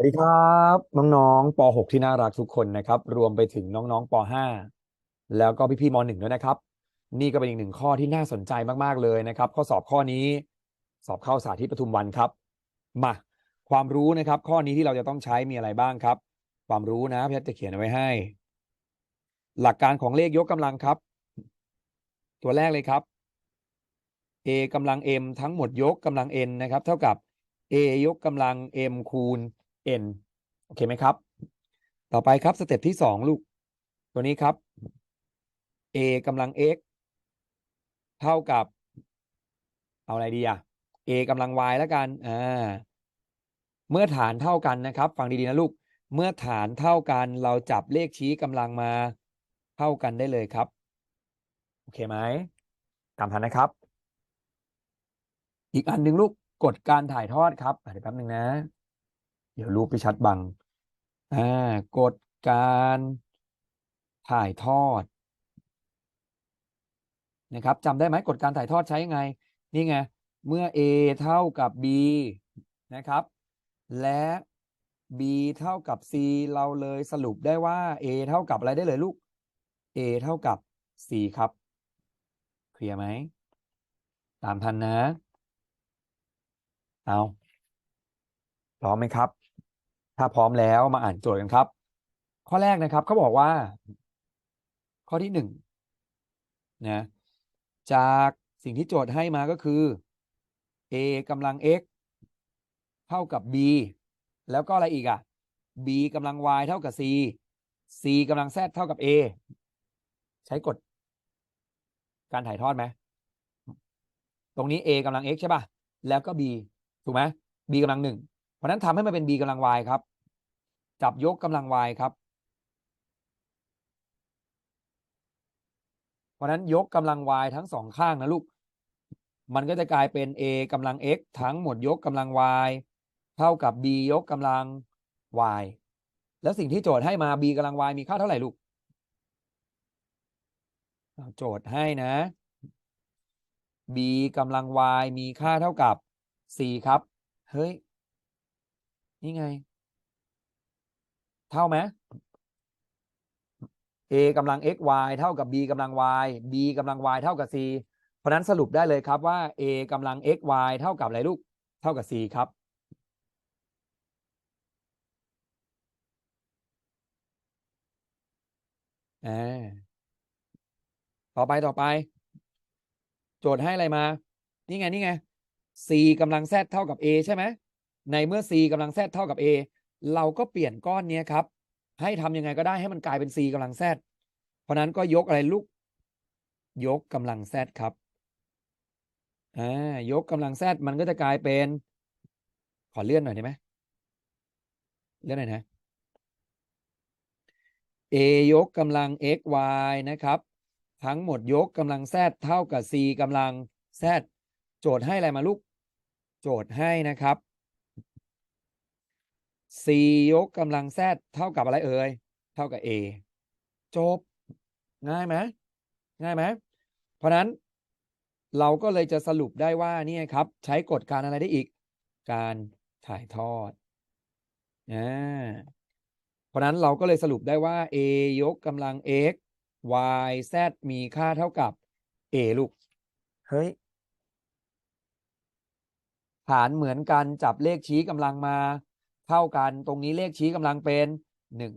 สวัสดีครับน้องๆป .6 ที่น่ารักทุกคนนะครับ รวมไปถึงน้องๆป .5 แล้วก็พี่ๆม .1 ด้วยนะครับ นี่ก็เป็นอีกหนึ่งข้อที่น่าสนใจมากๆเลยนะครับ ข้อสอบข้อนี้ สอบเข้าสาธิตปทุมวันครับมาความรู้นะครับ ข้อนี้ที่เราจะต้องใช้มีอะไรบ้างครับ ความรู้นะพี่แพทย์จะเขียนเอาไว้ให้ หลักการของเลขยกกำลังครับ ตัวแรกเลยครับ a กำลัง m ทั้งหมดยกกำลัง n นะครับ เท่ากับ a ยกกำลัง m คูณ n โอเคไหมครับ ต่อไปครับสเต็ปที่สองลูก ตัวนี้ครับ a กำลัง x เท่ากับ เอาอะไรดีอะ a กำลัง y แล้วกัน อ่า เมื่อฐานเท่ากันนะครับ ฟังดีๆนะลูก เมื่อฐานเท่ากันเราจับเลขชี้กำลังมาเท่ากันได้เลยครับ โอเคไหมตามทันนะครับ อีกอันหนึ่งลูกกฎการถ่ายทอดครับเดี๋ยวแป๊บหนึ่งนะ เดี๋ยวรูปไปชัดบังอ่ากฎการถ่ายทอดนะครับจำได้ไหมกฎการถ่ายทอดใช้ยังไง นี่ไง เมื่อ a เท่ากับ b นะครับ และ b เท่ากับ c เราเลยสรุปได้ว่า a เท่ากับอะไรได้เลยลูก a เท่ากับ c ครับเคลียร์ไหม ตามทันนะ เอาพร้อมไหมครับ ถ้าพร้อมแล้วมาอ่านโจทย์กันครับ ข้อแรกนะครับเขาบอกว่า ข้อที่หนึ่งนะจากสิ่งที่โจทย์ให้มาก็คือ a กำลัง x เท่ากับ b แล้วก็อะไรอีกอะ b กำลัง y เท่ากับ c c กำลัง z เท่ากับ a ใช้กฎการถ่ายทอดไหม ตรงนี้ a กำลัง x ใช่ป่ะ แล้วก็ b ถูกไหม b กำลังหนึ่งเพราะนั้นทำให้มันเป็น b กำลัง y ครับ จับยกกำลัง y ครับ เพราะนั้นยกกำลัง y ทั้งสองข้างนะลูก มันก็จะกลายเป็น a กำลัง x ทั้งหมดยกกำลัง y เท่ากับ b ยกกำลัง y แล้วสิ่งที่โจทย์ให้มา b กำลัง y มีค่าเท่าไหร่ลูก โจทย์ให้นะ b กำลัง y มีค่าเท่ากับ 4 ครับ เฮ้ย นี่ไง เท่าไหม a กำลัง x y เท่ากับ b กำลัง y b กำลัง y เท่ากับ c เพราะนั้นสรุปได้เลยครับว่า a กำลัง x y เท่ากับอะไรลูก เท่ากับ c ครับอ่าต่อไปต่อไป โจทย์ให้อะไรมา นี่ไงนี่ไง c กำลัง z เท่ากับ a ใช่ไหม ในเมื่อ c กำลัง z เท่ากับ a เราก็เปลี่ยนก้อนนี้ครับ ให้ทำยังไงก็ได้ให้มันกลายเป็น c กำลัง z เพราะนั้นก็ยกอะไรลูก ยกกำลัง z ครับอ่ายกกำลัง z มันก็จะกลายเป็น ขอเลื่อนหน่อยได้ไหมเลื่อนหน่อยนะ a ยกกำลัง x y นะครับ ทั้งหมดยกกำลัง z เท่ากับ c กำลัง z โจทย์ให้อะไรมาลูก โจทย์ให้นะครับ c ยกกำลัง z เท่ากับอะไรเอ่ย เท่ากับ a จบ ง่ายไหมง่ายไหมเพราะนั้นเราก็เลยจะสรุปได้ว่านี่ครับ ใช้กฎการอะไรได้อีก การถ่ายทอดอ่าเพราะนั้นเราก็เลยสรุปได้ว่า a ยกกำลัง x y z มีค่าเท่ากับ a ลูก เฮ้ย ฐานเหมือนกันจับเลขชี้กำลังมา เท่ากัน ตรงนี้เลขชี้กำลังเป็นหนึ่ง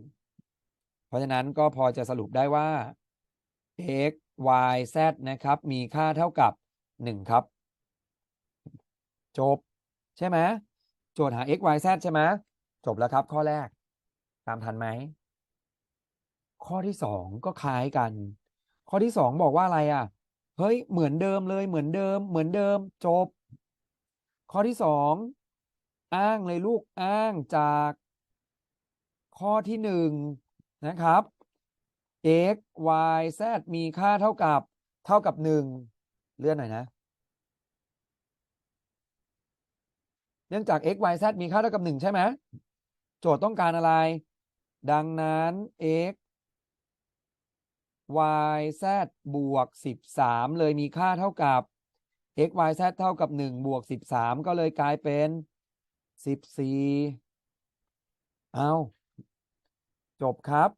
เพราะฉะนั้นก็พอจะสรุปได้ว่า x y z นะครับ มีค่าเท่ากับหนึ่งครับ จบ ใช่ไหมโจทย์หา x y z ใช่ไหมจบแล้วครับ ข้อแรก ตามทันไหม ข้อที่สองก็คล้ายกัน ข้อที่สองบอกว่าอะไรอะ เฮ้ย เหมือนเดิมเลย เหมือนเดิม เหมือนเดิม จบ ข้อที่สอง อ้างเลยลูกอ้างจากข้อที่หนึ่งนะครับ x y z มีค่าเท่ากับเท่ากับหนึ่งเลื่อนหน่อยนะ เนื่องจาก x y z มีค่าเท่ากับหนึ่งใช่ไหมโจทย์ต้องการอะไร ดังนั้น x y z บวกสิบสามเลยมีค่าเท่ากับ x y z เท่ากับหนึ่งบวกสิบสามก็เลยกลายเป็น สิบสี่เอาจบครับ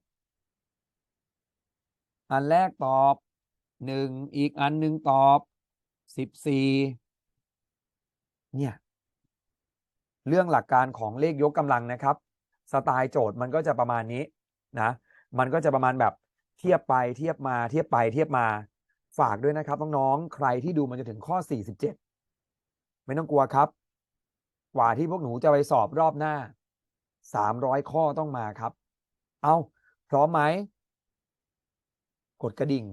อันแรกตอบหนึ่งอีกอันหนึ่งตอบสิบสี่เนี่ย เรื่องหลักการของเลขยกกำลังนะครับ สไตล์โจทย์มันก็จะประมาณนี้นะ มันก็จะประมาณแบบเทียบไปเทียบมาเทียบไปเทียบมาฝากด้วยนะครับน้องๆใครที่ดูมันจะถึงข้อ 47 ไม่ต้องกลัวครับ กว่าที่พวกหนูจะไปสอบรอบหน้าสามร้อยข้อต้องมาครับ เอาพร้อมไหม กดกระดิ่ง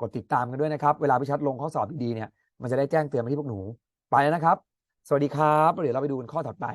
กดติดตามกันด้วยนะครับ เวลาพี่ชัดลงข้อสอบดีๆเนี่ย มันจะได้แจ้งเตือนมาที่พวกหนู ไปแล้วนะครับ สวัสดีครับเดี๋ยวเราไปดูกันข้อถัดไป